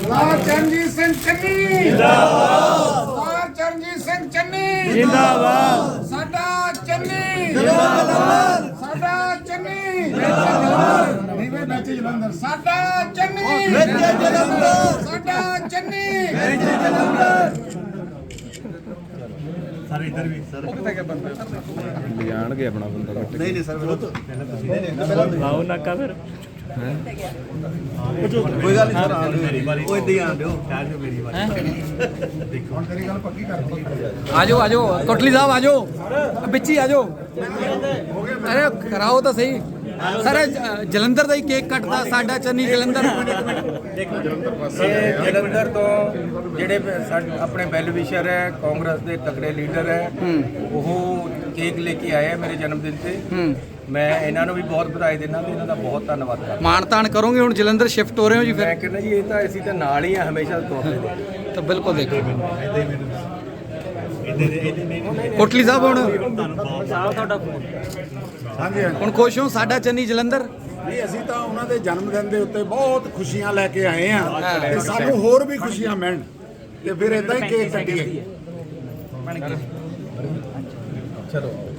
ਸਰਦਾਰ ਚਰਨਜੀਤ ਸਿੰਘ ਚੰਨੀ। ਜਿੰਦਾਬਾਦ ਸਰਦਾਰ ਚਰਨਜੀਤ ਸਿੰਘ ਚੰਨੀ। ਜਿੰਦਾਬਾਦ। ਸਾਡਾ ਚੰਨੀ। ਜਿੰਦਾਬਾਦ। ਸਾਡਾ ਚੰਨੀ। ਨਹੀਂ ਵੇ ਵਿੱਚ ਜਲੰਧਰ। ਸਾਡਾ ਚੰਨੀ। ਵਿੱਚ ਜਲੰਧਰ। ਸਾਡਾ ਚੰਨੀ। ਆਪਣਾ ਬੰਦਾ। ਨਹੀਂ ਨਹੀਂ ਸਰ ਬਿਲਕੁਲ ਆਓ ਨਾਕਾ ਫਿਰ। ਕੋਈ ਗੱਲ ਨਹੀਂ ਸਰ ਆਉਣ ਦਿਓ ਉਹ ਇਦਾਂ ਹੀ ਆਉਣ ਦਿਓ। ਆਜੋ ਆਜੋ ਕੋਟਲੀ ਸਾਹਿਬ ਆਜੋ। ਵਿੱਚ ਹੀ ਆਜੋ। ਅਰੇ ਕਰਾਓ ਤਾਂ ਸਹੀ। ਸਰ ਜਲੰਧਰ ਦਾ ਹੀ ਕੇਕ ਕੱਟਦਾ ਸਾਡਾ ਚੰਨੀ ਜਲੰਧਰ। ਇਹ ਜਲੰਧਰ ਤੋਂ ਜਿਹੜੇ ਸਾਡੇ ਆਪਣੇ ਵੈਲ ਵਿਸ਼ਰ ਹੈ ਕਾਂਗਰਸ ਦੇ ਤਕੜੇ ਲੀਡਰ ਹੈ ਉਹ ਕੇਕ ਲੈ ਕੇ ਆਏ ਹੈ ਮੇਰੇ ਜਨਮ ਦਿਨ ਤੇ। ਹੂੰ। ਮੈਂ ਇਹਨਾਂ ਨੂੰ ਵੀ ਬਹੁਤ ਵਧਾਈ ਦਿੰਦਾ ਤੇ ਇਹਨਾਂ ਦਾ ਬਹੁਤ ਧੰਨਵਾਦ ਕਰਦਾ। ਮਾਣ ਤਾਣ ਕਰੋਗੇ ਹੁਣ ਜਲੰਧਰ ਸ਼ਿਫਟ ਹੋ ਰਹੇ ਹੋ ਜੀ ਮੈਂ ਫਿਰ ਕਹਿੰਦਾ ਜੀ ਇਹ ਤਾਂ ਅਸੀਂ ਤਾਂ ਨਾਲ ਹੀ ਆ ਹਮੇਸ਼ਾ ਤੋਂ ਤਾਂ। ਬਿਲਕੁਲ ਦੇਖੋ। ਕੋਟਲੀ ਸਾਹਿਬ ਹੁਣ? ਫੋਨ ਹਾਂਜੀ। ਹੁਣ ਖੁਸ਼ ਹੋ ਸਾਡਾ ਚੰਨੀ ਜਲੰਧਰ? ਨਹੀਂ ਅਸੀਂ ਤਾਂ ਉਹਨਾਂ ਦੇ ਜਨਮ ਦਿਨ ਦੇ ਉੱਤੇ ਬਹੁਤ ਖੁਸ਼ੀਆਂ ਲੈ ਕੇ ਆਏ ਆ ਤੇ ਸਾਨੂੰ ਹੋਰ ਵੀ ਖੁਸ਼ੀਆਂ ਮਿਲਣ। ਤੇ ਫਿਰ ਇਦਾਂ ਹੀ ਕੇਕ ਕੱਟੀਏ। ਚਲੋ।